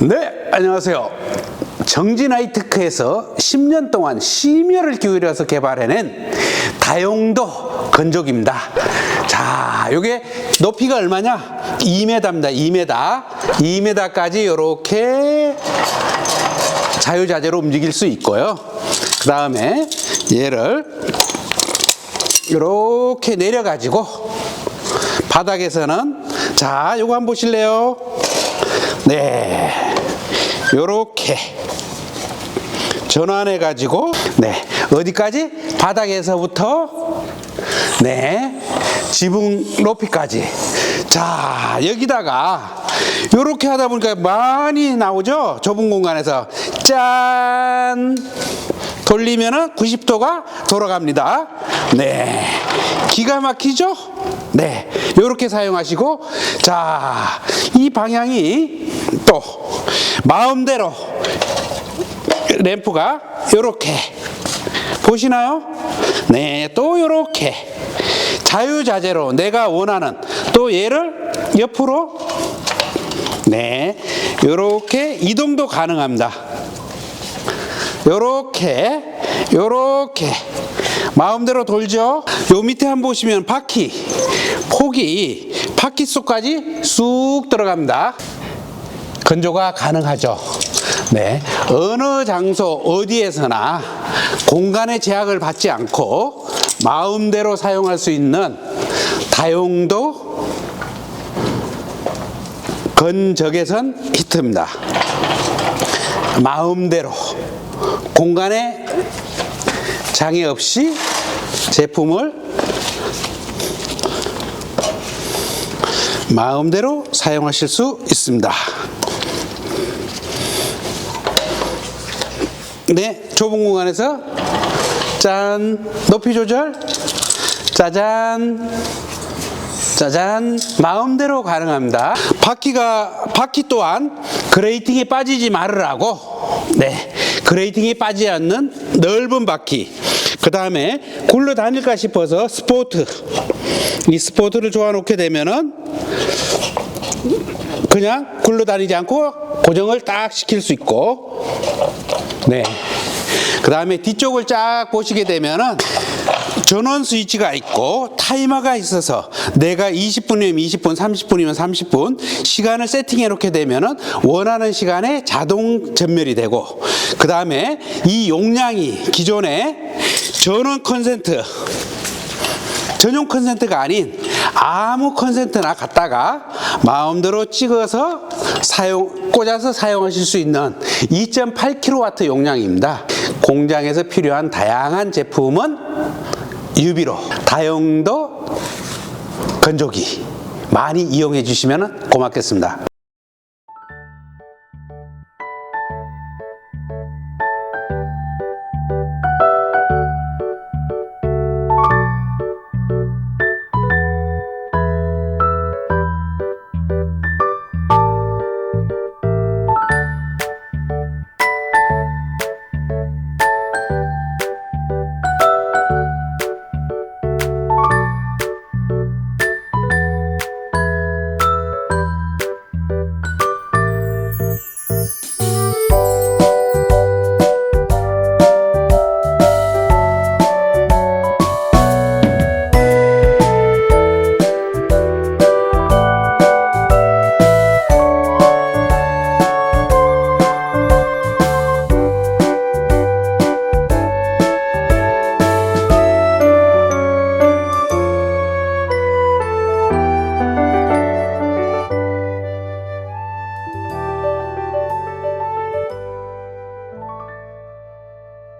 네, 안녕하세요. 정진하이테크에서 10년 동안 심혈을 기울여서 개발해낸 다용도 건조기입니다. 자, 요게 높이가 얼마냐? 2m입니다. 2m. 2m까지 이렇게 자유자재로 움직일 수 있고요. 그 다음에 얘를 이렇게 내려가지고 바닥에서는 자, 요거 한번 보실래요? 네. 요렇게 전환해 가지고 네. 어디까지? 바닥에서부터 네. 지붕 높이까지. 자, 여기다가 요렇게 하다 보니까 많이 나오죠? 좁은 공간에서 짠! 돌리면은 90도가 돌아갑니다. 네. 기가 막히죠? 네. 요렇게 사용하시고, 자, 이 방향이 또 마음대로 램프가 요렇게 보시나요? 네, 또 요렇게 자유자재로 내가 원하는 또 얘를 옆으로 네, 요렇게 이동도 가능합니다. 요렇게 요렇게 마음대로 돌죠. 요 밑에 한번 보시면 바퀴 폭이 바퀴 속까지 쑥 들어갑니다. 건조가 가능하죠. 네. 어느 장소 어디에서나 공간의 제약을 받지 않고 마음대로 사용할 수 있는 다용도 건적외선 히트입니다. 마음대로 공간에 장애 없이 제품을 마음대로 사용하실 수 있습니다. 네, 좁은 공간에서 짠 높이 조절 짜잔 짜잔 마음대로 가능합니다. 바퀴가 바퀴 또한 그레이팅에 빠지지 말으라고 네 그레이팅에 빠지지 않는 넓은 바퀴 그 다음에 굴러 다닐까 싶어서 스포트 이 스포트를 좋아 놓게 되면은 그냥 굴러 다니지 않고 고정을 딱 시킬 수 있고 네. 그 다음에 뒤쪽을 쫙 보시게 되면은 전원 스위치가 있고 타이머가 있어서 내가 20분이면 20분, 30분이면 30분 시간을 세팅해 놓게 되면은 원하는 시간에 자동 전멸이 되고 그 다음에 이 용량이 기존에 전원 컨센트 전용 컨센트가 아닌 아무 컨센트나 갖다가 마음대로 찍어서 사용 꽂아서 사용하실 수 있는 2.8kW 용량입니다. 공장에서 필요한 다양한 제품은 유비로 다용도 건조기 많이 이용해 주시면 고맙겠습니다.